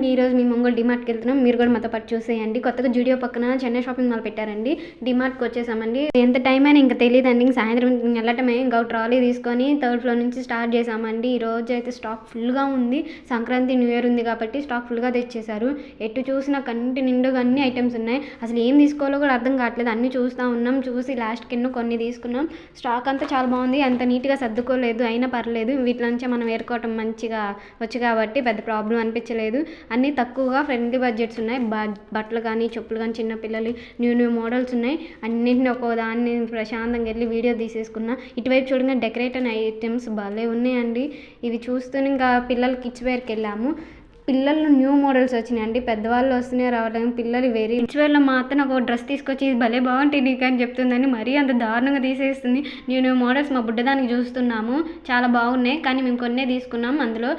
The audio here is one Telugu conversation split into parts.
మార్నింగ్ ఈరోజు మేము ఒంగోలు డిమార్ట్కి వెళ్తున్నాం. మీరు కూడా మాతో పాటు చూసేయండి. కొత్తగా జూడియో పక్కన చెన్నై షాపింగ్ మాల్ పెట్టారండి. డిమార్ట్కి వచ్చేసామండి. ఎంత టైం అయినా ఇంకా తెలియదండి ఇంక సాయంత్రం వెళ్ళటమే. ఇంకా ట్రాలీ తీసుకొని థర్డ్ ఫ్లోర్ నుంచి స్టార్ట్ చేసామండి. ఈ రోజు అయితే స్టాక్ ఫుల్గా ఉంది. సంక్రాంతి న్యూ ఇయర్ ఉంది కాబట్టి స్టాక్ ఫుల్గా తెచ్చేశారు. ఎటు చూసినా కంటి నిండుగా అన్ని ఐటమ్స్ ఉన్నాయి. అసలు ఏం తీసుకోవాలో కూడా అర్థం కావట్లేదు. అన్ని చూస్తూ ఉన్నాం. చూసి లాస్ట్ కింద కొన్ని తీసుకున్నాం. స్టాక్ అంతా చాలా బాగుంది. అంత నీట్గా సర్దుకోలేదు. అయినా పర్లేదు. వీటి నుంచే మనం వేరుకోవటం మంచిగా వచ్చు కాబట్టి పెద్ద ప్రాబ్లం అనిపించలేదు. అన్నీ తక్కువగా ఫ్రెండ్లీ బడ్జెట్స్ ఉన్నాయి. బట్టలు కానీ చెప్పులు కానీ చిన్నపిల్లలు న్యూ న్యూ మోడల్స్ ఉన్నాయి. అన్నింటిని ఒక్కో దాన్ని ప్రశాంతంగా వెళ్ళి వీడియో తీసేసుకున్నా. ఇటువైపు చూడగా డెకరేషన్ ఐటమ్స్ భలే ఉన్నాయండి. ఇవి చూస్తూనే ఇంకా పిల్లలకి కిడ్స్ వేర్కి వెళ్ళాము. పిల్లలు న్యూ మోడల్స్ వచ్చినాయండి. పెద్దవాళ్ళు వస్తున్నాయి రావడం పిల్లలు వెరీ రిచ్ మా అత్త నాకు ఒక డ్రెస్ తీసుకొచ్చి ఇది భలే బాగుంటుంది నీకు అని చెప్తుందని మరీ అంత దారుణంగా తీసేస్తుంది. న్యూ న్యూ మోడల్స్ మా బుడ్డదానికి చూస్తున్నాము. చాలా బాగున్నాయి. కానీ మేము కొన్నే తీసుకున్నాం. అందులో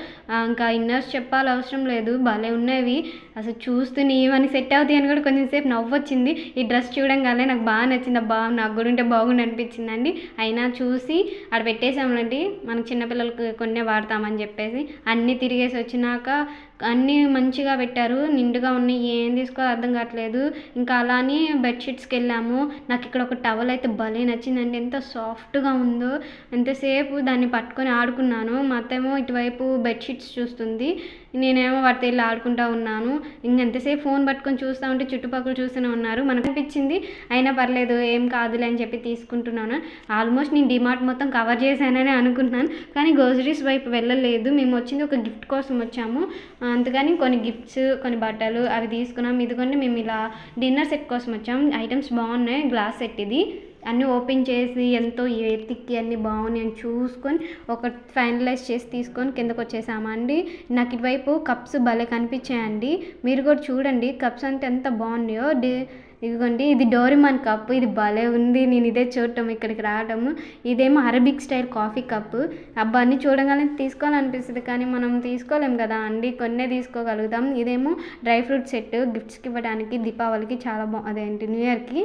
ఇంకా ఇన్నర్స్ చెప్పాలి అవసరం లేదు. భలే ఉన్నవి. అసలు చూస్తూనే ఇవన్నీ సెట్ అవుతాయి అని కూడా కొంచెం సేపు నవ్వొచ్చింది. ఈ డ్రెస్ చూడంగానే నాకు బాగా నచ్చింది. బా నాకు కూడా ఉంటే బాగుండి అనిపించిందండి. అయినా చూసి ఆడ పెట్టేసామండి మనకు చిన్నపిల్లలకు కొన్నే వాడతామని చెప్పేసి. అన్నీ తిరిగేసి వచ్చినాక అన్నీ మంచిగా పెట్టారు నిండుగా ఉన్నాయి ఏం తీసుకోవాలో అర్థం కావట్లేదు. ఇంకా అలా అని బెడ్షీట్స్కి వెళ్ళాము. నాకు ఇక్కడ ఒక టవల్ అయితే భలే నచ్చిందండి. ఎంత సాఫ్ట్గా ఉందో. ఎంతసేపు దాన్ని పట్టుకొని ఆడుకున్నాను. మా అత్తేమో ఇటువైపు బెడ్షీట్స్ చూస్తుంది. నేనేమో వాటితో వెళ్ళి ఆడుకుంటా ఉన్నాను. ఇంకెంతసేపు ఫోన్ పట్టుకొని చూస్తూ ఉంటే చుట్టుపక్కల చూస్తూనే ఉన్నారు. మనకు అనిపించింది అయినా పర్లేదు ఏం కాదులే అని చెప్పి తీసుకుంటున్నాను. ఆల్మోస్ట్ నేను డిమార్ట్ మొత్తం కవర్ చేశానని అనుకున్నాను. కానీ గ్రోసరీస్ వైపు వెళ్ళలేదు. మేము వచ్చింది ఒక గిఫ్ట్ కోసం వచ్చాము. అందుకని కొన్ని గిఫ్ట్స్ కొన్ని బట్టలు అవి తీసుకున్నాం. ఇదిగోండి మేము ఇలా డిన్నర్ సెట్ కోసం వచ్చాం. ఐటమ్స్ బాగున్నాయి. గ్లాస్ సెట్ ఇది. అన్నీ ఓపెన్ చేసి ఎంతో ఎతికి అన్నీ బాగున్నాయి అని చూసుకొని ఒక ఫైనలైజ్ చేసి తీసుకొని కిందకు వచ్చేసామండి నాకు ఇటువైపు కప్స్ భలే కనిపించాయండి. మీరు కూడా చూడండి కప్స్ అంటే ఎంత బాగున్నాయో. డి ఇదిగోండి ఇది డోరిమాన్ కప్ ఇది భలే ఉంది నేను ఇదే చూడటం ఇక్కడికి రావటము. ఇదేమో అరబిక్ స్టైల్ కాఫీ కప్. అబ్బా అన్ని చూడగానే తీసుకోవాలనిపిస్తుంది కానీ మనం తీసుకోలేం కదా అండి కొన్నే తీసుకోగలుగుతాం. ఇదేమో డ్రై ఫ్రూట్ సెట్ గిఫ్ట్స్కి ఇవ్వడానికి దీపావళికి చాలా బాగు అదేంటి న్యూ ఇయర్కి.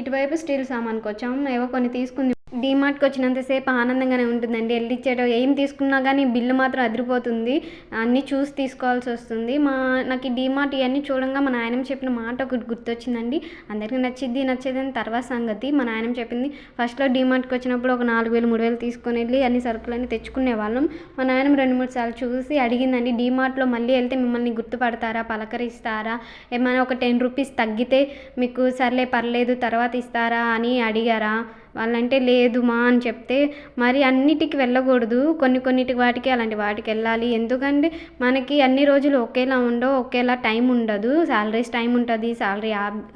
ఇటువైపు స్టీల్ సామాన్కి వచ్చాము ఏవో కొన్ని తీసుకుంది డీమార్ట్కి వచ్చినంతసేపు ఆనందంగానే ఉంటుందండి. వెళ్ళిచ్చేటో ఏం తీసుకున్నా కానీ బిల్లు మాత్రం అదిరిపోతుంది. అన్నీ చూసి తీసుకోవాల్సి వస్తుంది. మా నాకు ఈ డీమార్ట్ ఇవన్నీ చూడంగా మా ఆయన చెప్పిన మాట ఒకటి గుర్తొచ్చిందండి. అందరికీ నచ్చిద్ది నచ్చేది అని తర్వాత సంగతి. మా నాయనమ్మ చెప్పింది ఫస్ట్లో డీమార్ట్కి వచ్చినప్పుడు ఒక నాలుగు వేలు మూడు వేలు తీసుకొని వెళ్ళి అన్ని సరుకులన్నీ తెచ్చుకునే వాళ్ళం. మా నాయనం రెండు మూడు సార్లు చూసి అడిగిందండి డీమార్ట్లో మళ్ళీ వెళ్తే మిమ్మల్ని గుర్తుపడతారా? పలకరిస్తారా? ఏమైనా ఒక టెన్ రూపీస్ తగ్గితే మీకు సర్లే పర్లేదు తర్వాత ఇస్తారా? అని అడిగారా. వాళ్ళంటే లేదు మా అని చెప్తే మరి అన్నిటికి వెళ్ళకూడదు. కొన్ని కొన్నిటికి వాటికి అలాంటి వాటికి వెళ్ళాలి. ఎందుకంటే మనకి అన్ని రోజులు ఒకేలా ఉండవు ఒకేలా టైం ఉండదు. శాలరీస్ టైం ఉంటుంది శాలరీ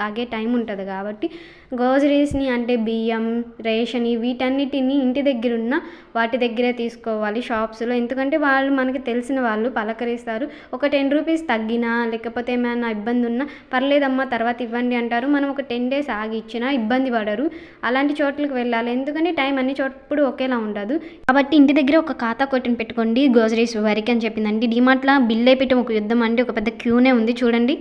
ఆగే టైం ఉంటుంది కాబట్టి గ్రోసరీస్ని అంటే బియ్యం రేషన్ వీటన్నిటిని ఇంటి దగ్గర ఉన్న వాటి దగ్గరే తీసుకోవాలి షాప్స్లో. ఎందుకంటే వాళ్ళు మనకి తెలిసిన వాళ్ళు పలకరిస్తారు. ఒక టెన్ రూపీస్ తగ్గినా లేకపోతే ఏమైనా ఇబ్బంది ఉన్నా పర్లేదమ్మా తర్వాత ఇవ్వండి అంటారు. మనం ఒక టెన్ డేస్ ఆగి ఇచ్చినా ఇబ్బంది పడరు. అలాంటి చోట్లకి వెళ్ళాలి. ఎందుకంటే టైం అన్ని చోట్ల ఒకేలా ఉండదు. కాబట్టి ఇంటి దగ్గర ఒక ఖాతా కొట్టిన పెట్టుకోండి గ్రోసరీస్ వరకు అని చెప్పిందండి. డిమార్ట్లో బిల్ అయిపోయటం ఒక యుద్ధం అంటే ఒక పెద్ద క్యూనే ఉంది. చూడండి.